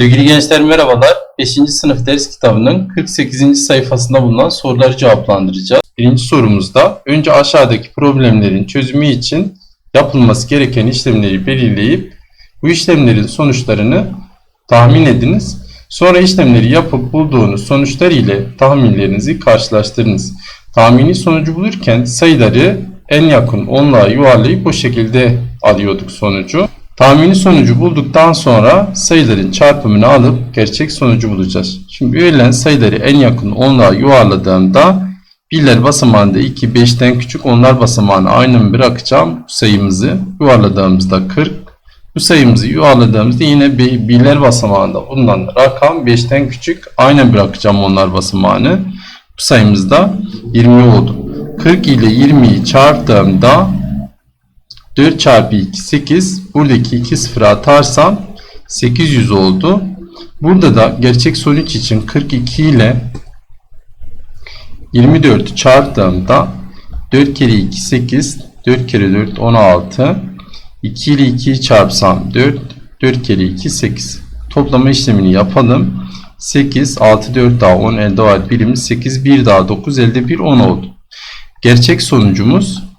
Sevgili gençler merhabalar. 5. sınıf ders kitabının 48. sayfasında bulunan soruları cevaplandıracağız. Birinci sorumuzda önce aşağıdaki problemlerin çözümü için yapılması gereken işlemleri belirleyip bu işlemlerin sonuçlarını tahmin ediniz. Sonra işlemleri yapıp bulduğunuz sonuçlar ile tahminlerinizi karşılaştırınız. Tahmini sonucu bulurken sayıları en yakın onluğa yuvarlayıp bu şekilde alıyorduk sonucu. Tahmini sonucu bulduktan sonra sayıların çarpımını alıp gerçek sonucu bulacağız. Şimdi verilen sayıları en yakın onluğa yuvarladığımda birler basamağında 2, 5'ten küçük onlar basamağını aynı bırakacağım. Bu sayımızı yuvarladığımızda 40. Bu sayımızı yuvarladığımızda yine bi- birler basamağında bulunan rakam 5'ten küçük aynı bırakacağım onlar basamağını. Bu sayımız da 20 oldu. 40 ile 20'yi çarptığımda 4 çarpı 2 8. Buradaki 2 sıfırı atarsam 800 oldu. Burada da gerçek sonuç için 42 ile 24 çarptığımda 4 kere 2 8 4 kere 4 16 2 ile 2'yi çarpsam 4 4 kere 2 8 toplama işlemini yapalım. 8 6 4 daha 10 elde var. Birimiz 8 1 daha 9 elde 1 10 oldu. Gerçek sonucumuz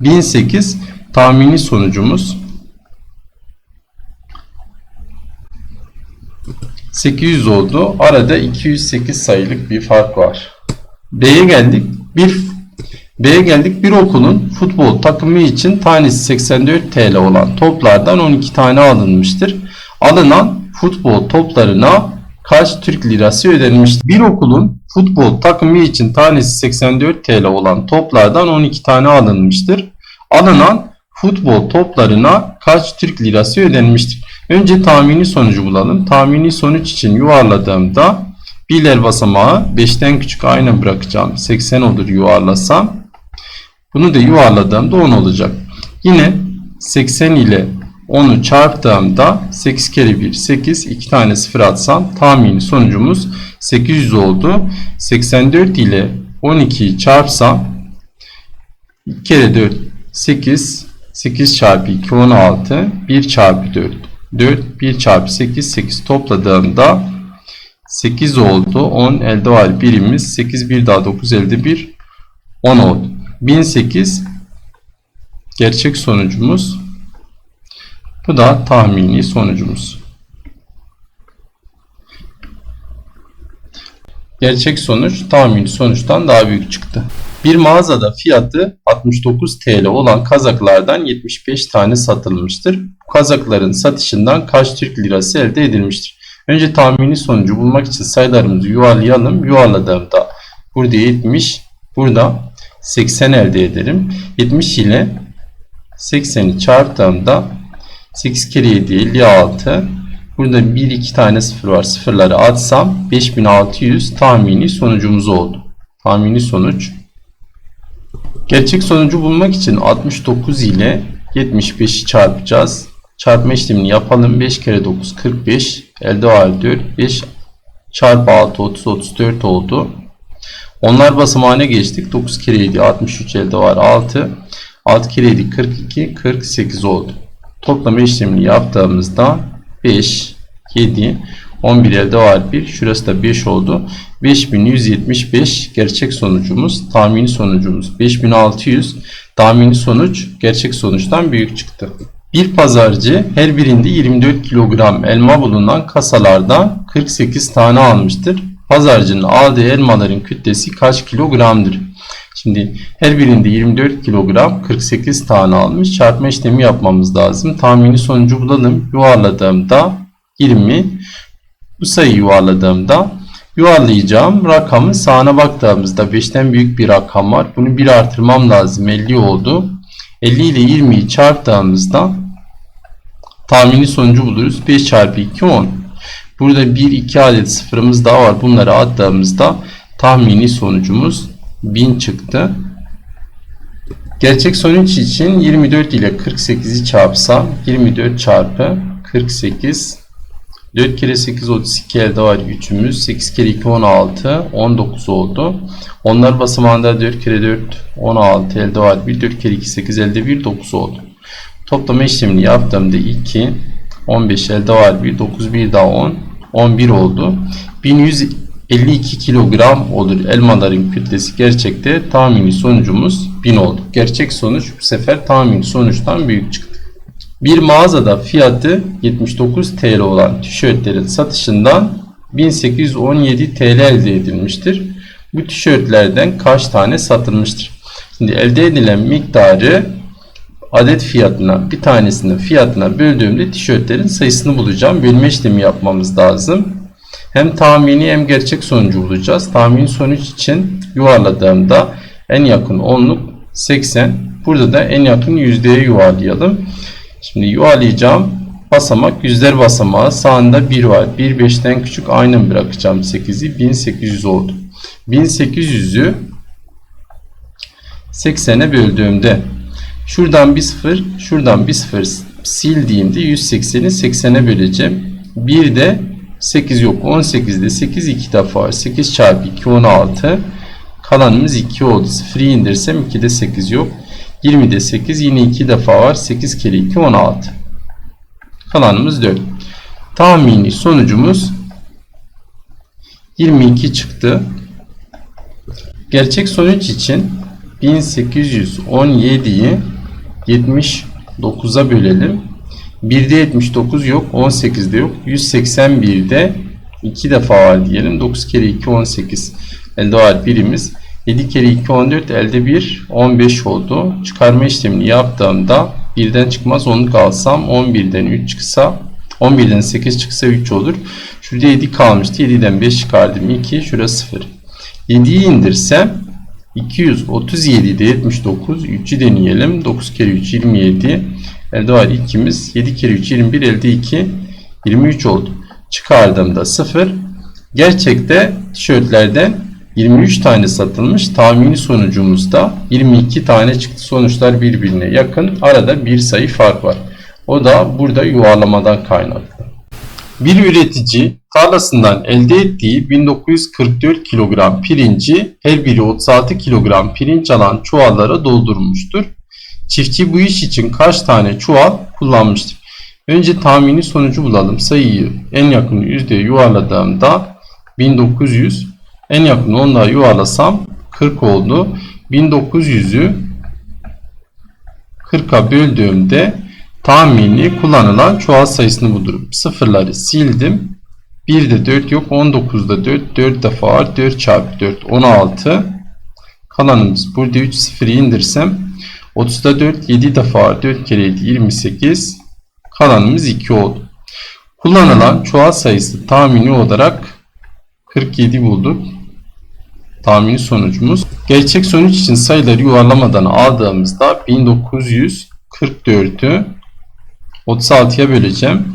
1008 tahmini sonucumuz 800 oldu. Arada 208 sayılık bir fark var. B'ye geldik. Bir B'ye geldik. Bir okulun futbol takımı için tanesi 84 TL olan toplardan 12 tane alınmıştır. Alınan futbol toplarına kaç Türk lirası ödenmiştir? Bir okulun futbol takımı için tanesi 84 TL olan toplardan 12 tane alınmıştır. Alınan futbol toplarına kaç Türk lirası ödenmiştir? Önce tahmini sonucu bulalım. Tahmini sonuç için yuvarladığımda birler basamağı 5'ten küçük aynı bırakacağım. 80 olur yuvarlasam. Bunu da yuvarladığımda 10 olacak. Yine 80 ile 10'u çarptığımda 8 kere 1 8 2 tane sıfır atsam tahmini sonucumuz 800 oldu. 84 ile 12'yi çarpsam 2 kere 4 8 8 çarpı 2 16 1 çarpı 4 4 1 çarpı 8 8 topladığımda 8 oldu 10 elde var birimiz 8 1 daha 9 elde 1 10 oldu 1008 gerçek sonucumuz bu da tahmini sonucumuz gerçek sonuç tahmini sonuçtan daha büyük çıktı bir mağazada fiyatı 69 TL olan kazaklardan 75 tane satılmıştır. Bu kazakların satışından kaç Türk lirası elde edilmiştir? Önce tahmini sonucu bulmak için sayılarımızı yuvarlayalım. Yuvarladığımda burada 70, burada 80 elde ederim. 70 ile 80'i çarptığımda 8 kere 7 56. Burada 1 2 tane sıfır var. Sıfırları atsam 5600 tahmini sonucumuz oldu. Tahmini sonuç Gerçek sonucu bulmak için 69 ile 75'i çarpacağız. Çarpma işlemini yapalım. 5 kere 9 45. Elde var 4. 5 çarpı 6 30 34 oldu. Onlar basamağına geçtik. 9 kere 7 63 elde var 6. 6 kere 7 42 48 oldu. Toplama işlemini yaptığımızda 5 7 11 elde var 1. Şurası da 5 oldu. 5175 gerçek sonucumuz. Tahmini sonucumuz 5600. Tahmini sonuç gerçek sonuçtan büyük çıktı. Bir pazarcı her birinde 24 kilogram elma bulunan kasalardan 48 tane almıştır. Pazarcının aldığı elmaların kütlesi kaç kilogramdır? Şimdi her birinde 24 kilogram 48 tane almış. Çarpma işlemi yapmamız lazım. Tahmini sonucu bulalım. Yuvarladığımda 20 bu sayıyı yuvarladığımda yuvarlayacağım rakamın sağına baktığımızda 5'ten büyük bir rakam var. Bunu 1 artırmam lazım. 50 oldu. 50 ile 20'yi çarptığımızda tahmini sonucu buluruz. 5 çarpı 2 10. Burada 1 2 adet sıfırımız daha var. Bunları attığımızda tahmini sonucumuz 1000 çıktı. Gerçek sonuç için 24 ile 48'i çarpsam 24 çarpı 48 4 kere 8 32 elde var 3'ümüz. 8 kere 2 16 19 oldu. Onlar basamağında 4 kere 4 16 elde var 1. 4 kere 2 8 elde 1 9 oldu. Toplama işlemini yaptığımda 2, 15 elde var 1, 9 bir daha 10, 11 oldu. 1152 kilogram olur elmaların kütlesi gerçekte tahmini sonucumuz 1000 oldu. Gerçek sonuç bu sefer tahmini sonuçtan büyük çıktı. Bir mağazada fiyatı 79 TL olan tişörtlerin satışından 1817 TL elde edilmiştir. Bu tişörtlerden kaç tane satılmıştır? Şimdi elde edilen miktarı adet fiyatına bir tanesinin fiyatına böldüğümde tişörtlerin sayısını bulacağım. Bölme işlemi yapmamız lazım. Hem tahmini hem gerçek sonucu bulacağız. Tahmini sonuç için yuvarladığımda en yakın onluk 80. Burada da en yakın yüzdeye yuvarlayalım. Şimdi yuvarlayacağım. Basamak yüzler basamağı sağında 1 var. 1 5'ten küçük aynı bırakacağım 8'i 1800 oldu. 1800'ü 80'e böldüğümde şuradan bir sıfır şuradan bir sıfır sildiğimde 180'i 80'e böleceğim. Bir de 8 yok 18'de 8 2 defa var. 8 çarpı 2 16 kalanımız 2 oldu. 0'ı indirsem 2'de 8 yok. 20'de 8 yine 2 defa var. 8 kere 2 16. Kalanımız 4. Tahmini sonucumuz 22 çıktı. Gerçek sonuç için 1817'yi 79'a bölelim. 1'de 79 yok. 18'de yok. 181'de 2 defa var diyelim. 9 kere 2 18. Elde var birimiz. 7 kere 2 14 elde 1 15 oldu. Çıkarma işlemini yaptığımda 1'den çıkmaz 10'luk alsam 11'den 3 çıksa 11'den 8 çıksa 3 olur. Şurada 7 kalmıştı. 7'den 5 çıkardım 2. Şurası 0. 7'yi indirsem 237'de 79. 3'ü deneyelim. 9 kere 3 27. Elde var 2'miz. 7 kere 3 21. Elde 2. 23 oldu. Çıkardığımda 0. Gerçekte tişörtlerden 23 tane satılmış. Tahmini sonucumuzda 22 tane çıktı. Sonuçlar birbirine yakın. Arada bir sayı fark var. O da burada yuvarlamadan kaynaklı. Bir üretici tarlasından elde ettiği 1944 kilogram pirinci her biri 36 kilogram pirinç alan çuvallara doldurmuştur. Çiftçi bu iş için kaç tane çuval kullanmıştır? Önce tahmini sonucu bulalım. Sayıyı en yakın yüzdeye yuvarladığımda 1900 en yakın onlara yuvarlasam 40 oldu. 1900'ü 40'a böldüğümde tahmini kullanılan çuval sayısını bulurum. Sıfırları sildim. 1'de 4 yok. 19'da 4. 4 defa var. 4 çarpı 4 16. Kalanımız burada 3 sıfırı indirsem 30'da 4 7 defa var. 4 kere 7 28. Kalanımız 2 oldu. Kullanılan çuval sayısı tahmini olarak 47 bulduk. Tahmini sonucumuz. Gerçek sonuç için sayıları yuvarlamadan aldığımızda 1944'ü 36'ya böleceğim.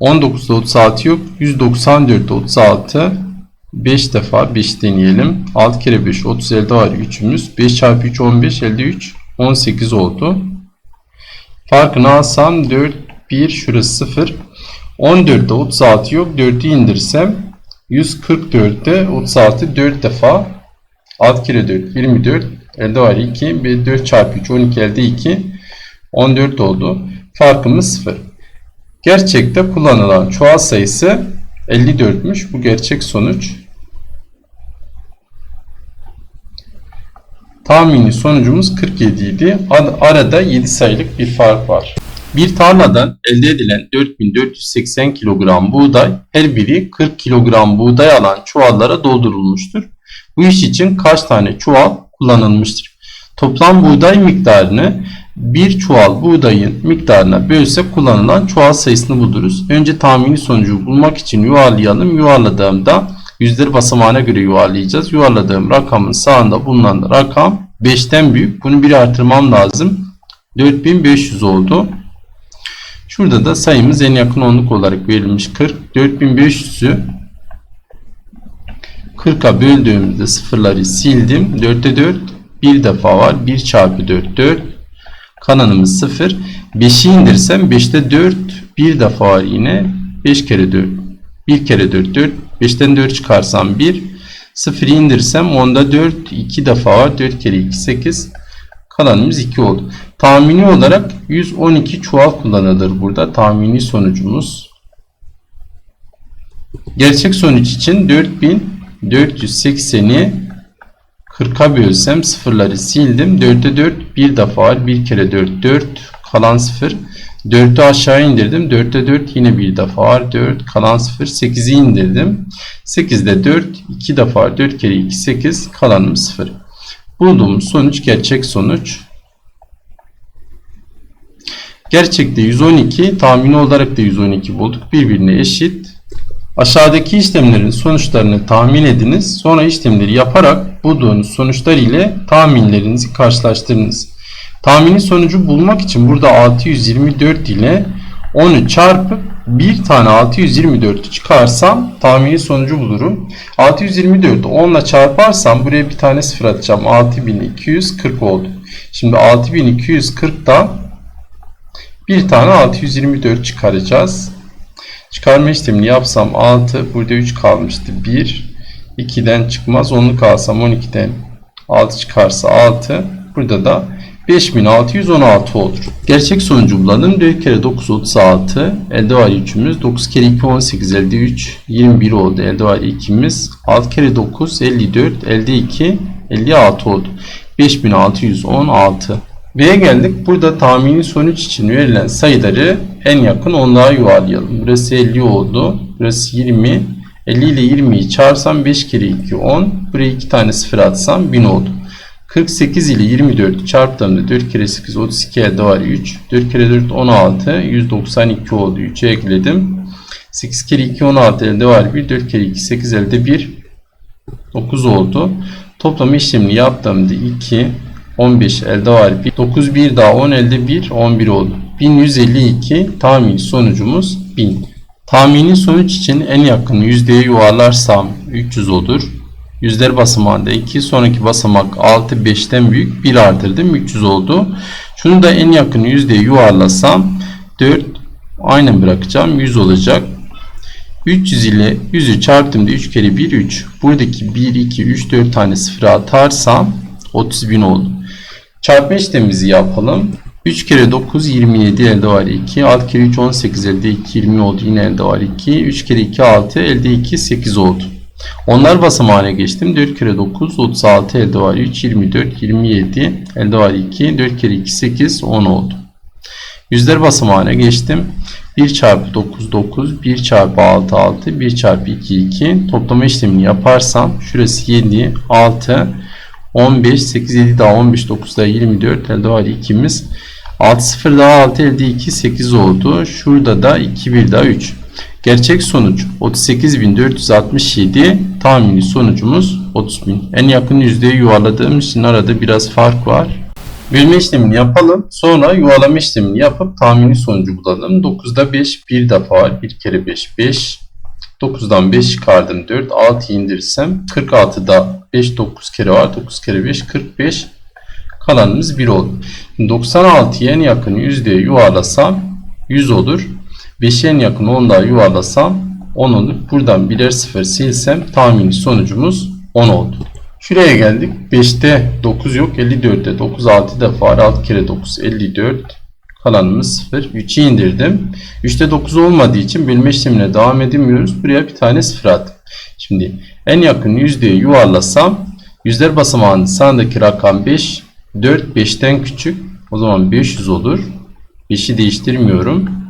19'da 36 yok. 194'te 36. 5 defa 5 deneyelim. 6 kere 5 30 elde var 3'ümüz. 5 çarpı 3 15 elde 3. 18 oldu. Farkını alsam 4 1 şurası 0. 14'te 36 yok. 4'ü indirsem 144'te 36 4 defa 6 kere 4 24 elde var 2 bir 4 çarpı 3 12 elde 2 14 oldu. Farkımız 0. Gerçekte kullanılan çuval sayısı 54'müş. Bu gerçek sonuç. Tahmini sonucumuz 47 idi. Arada 7 sayılık bir fark var. Bir tarladan elde edilen 4480 kilogram buğday her biri 40 kilogram buğday alan çuvallara doldurulmuştur. Bu iş için kaç tane çuval kullanılmıştır? Toplam buğday miktarını bir çuval buğdayın miktarına bölsek kullanılan çuval sayısını buluruz. Önce tahmini sonucu bulmak için yuvarlayalım. Yuvarladığımda yüzleri basamağına göre yuvarlayacağız. Yuvarladığım rakamın sağında bulunan rakam 5'ten büyük. Bunu bir artırmam lazım. 4500 oldu. Şurada da sayımız en yakın onluk olarak verilmiş 40. 4500'ü 40'a böldüğümüzde sıfırları sildim. 4'te 4 bir defa var. 1 çarpı 4 4. Kananımız 0. 5'i indirsem 5'te 4 bir defa var yine. 5 kere 4. 1 kere 4 4. 5'ten 4 çıkarsam 1. 0'ı indirsem 10'da 4 2 defa var. 4 kere 2 8. Kalanımız 2 oldu. Tahmini olarak 112 çuval kullanılır burada. Tahmini sonucumuz. Gerçek sonuç için 4480'i 40'a bölsem sıfırları sildim. 4'te 4 bir defa var. 1 kere 4 4 kalan 0. 4'ü aşağı indirdim. 4'te 4 yine bir defa var. 4 kalan 0. 8'i indirdim. 8'de 4 2 defa var. 4 kere 2 8 kalanım 0. Bulduğumuz sonuç gerçek sonuç. Gerçekte 112 tahmini olarak da 112 bulduk. Birbirine eşit. Aşağıdaki işlemlerin sonuçlarını tahmin ediniz. Sonra işlemleri yaparak bulduğunuz sonuçlar ile tahminlerinizi karşılaştırınız. Tahmini sonucu bulmak için burada 624 ile 10'u çarpıp bir tane 624'ü çıkarsam tahmini sonucu bulurum. 624'ü 10 ile çarparsam buraya bir tane sıfır atacağım. 6240 oldu. Şimdi 6240'dan bir tane 624 çıkaracağız. Çıkarma işlemini yapsam 6 burada 3 kalmıştı. 1 2'den çıkmaz. 10'lu kalsam 12'den 6 çıkarsa 6 burada da 5616 olur. Gerçek sonucu bulalım. 4 kere 9 36. Elde var 3'ümüz. 9 kere 2 18 elde 3 21 oldu. Elde var 2'miz. 6 kere 9 54 elde 2 56 oldu. 5616. B'ye geldik. Burada tahmini sonuç için verilen sayıları en yakın onluğa yuvarlayalım. Burası 50 oldu. Burası 20. 50 ile 20'yi çağırsam 5 kere 2 10. Buraya 2 tane sıfır atsam 1000 oldu. 48 ile 24 çarptığımda 4 kere 8 32 elde var 3. 4 kere 4 16 192 oldu. 3'e ekledim. 8 kere 2 16 elde var 1. 4 kere 2 8 elde 1. 9 oldu. Toplama işlemini yaptığımda 2 15 elde var 1. 9 1 daha 10 elde 1 11 oldu. 1152 tahmini sonucumuz 1000. Tahmini sonuç için en yakın yüzdeye yuvarlarsam 300 olur. Yüzler basamağında 2 sonraki basamak 6 5'ten büyük 1 artırdım 300 oldu. Şunu da en yakın yüzdeye yuvarlasam 4 aynen bırakacağım 100 olacak. 300 ile 100'ü çarptığımda 3 kere 1 3. Buradaki 1 2 3 4 tane sıfır atarsam 30.000 oldu. Çarpma işlemimizi yapalım. 3 kere 9 27 elde var 2. 6 kere 3 18 elde 2 20 oldu. Yine elde var 2. 3 kere 2 6 elde 2 8 oldu. Onlar basamağına geçtim. 4 kere 9 36 elde var 3 24 27 elde var 2 4 kere 2 8 10 oldu. Yüzler basamağına geçtim. 1 çarpı 9 9 1 çarpı 6 6 1 çarpı 2 2 toplama işlemini yaparsam şurası 7 6 15 8 7 daha 15 9 daha 24 elde var 2'miz 6 0 daha 6 elde 2 8 oldu. Şurada da 2 1 daha 3. Gerçek sonuç 38.467 tahmini sonucumuz 30.000. En yakın yüzdeye yuvarladığım için arada biraz fark var. Bölme işlemini yapalım. Sonra yuvarlama işlemini yapıp tahmini sonucu bulalım. 9'da 5 bir defa var. 1 kere 5 5. 9'dan 5 çıkardım 4. 6 indirirsem 46'da 5 9 kere var. 9 kere 5 45. Kalanımız 1 oldu. 96'ya en yakın yüzdeye yuvarlasam 100 olur. 5'e en yakın 10 daha yuvarlasam 10 olur. Buradan birer sıfır silsem tahmini sonucumuz 10 oldu. Şuraya geldik. 5'te 9 yok. 54'te 9 6 defa var. 6 kere 9 54. Kalanımız 0. 3'ü indirdim. 3'te 9 olmadığı için bölme işlemine devam edemiyoruz. Buraya bir tane 0 attım. Şimdi en yakın yüzdeye yuvarlasam yüzler basamağının sağındaki rakam 5. 4 5'ten küçük. O zaman 500 olur. 5'i değiştirmiyorum.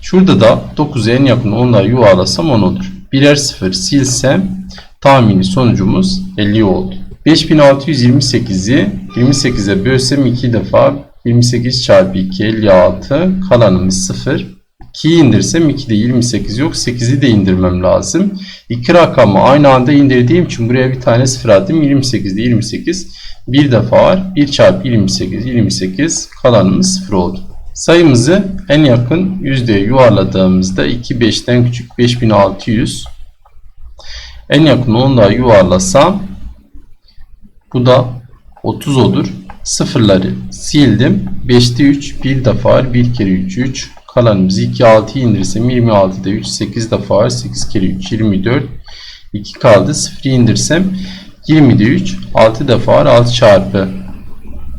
Şurada da 9'a en yakın 10'lar yuvarlasam 10 olur. Birer sıfır silsem tahmini sonucumuz 50 oldu. 5628'i 28'e bölsem 2 defa 28 çarpı 2 56 kalanımız 0. 2'yi indirsem 2'de 28 yok. 8'i de indirmem lazım. İki rakamı aynı anda indirdiğim için buraya bir tane sıfır attım. 28'de 28. Bir defa var. 1 çarpı 28 28 kalanımız 0 oldu. Sayımızı en yakın yüzdeye yuvarladığımızda 2 5'ten küçük 5600. En yakın 10 daha yuvarlasam bu da 30 olur. Sıfırları sildim. 5'te 3 bir defa var. 1 kere 3 3. Kalanımız 2 6'yı indirsem 26'da 3 8 defa var. 8 kere 3 24. 2 kaldı. 0'ı indirsem 20'de 3 6 defa var. 6 çarpı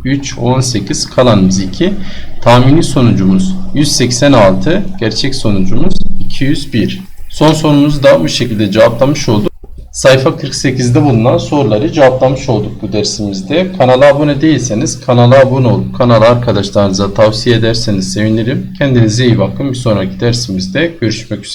3, 18, kalanımız 2. Tahmini sonucumuz 186, gerçek sonucumuz 201. Son sorumuzu da bu şekilde cevaplamış olduk. Sayfa 48'de bulunan soruları cevaplamış olduk bu dersimizde. Kanala abone değilseniz kanala abone olup kanalı arkadaşlarınıza tavsiye ederseniz sevinirim. Kendinize iyi bakın. Bir sonraki dersimizde görüşmek üzere.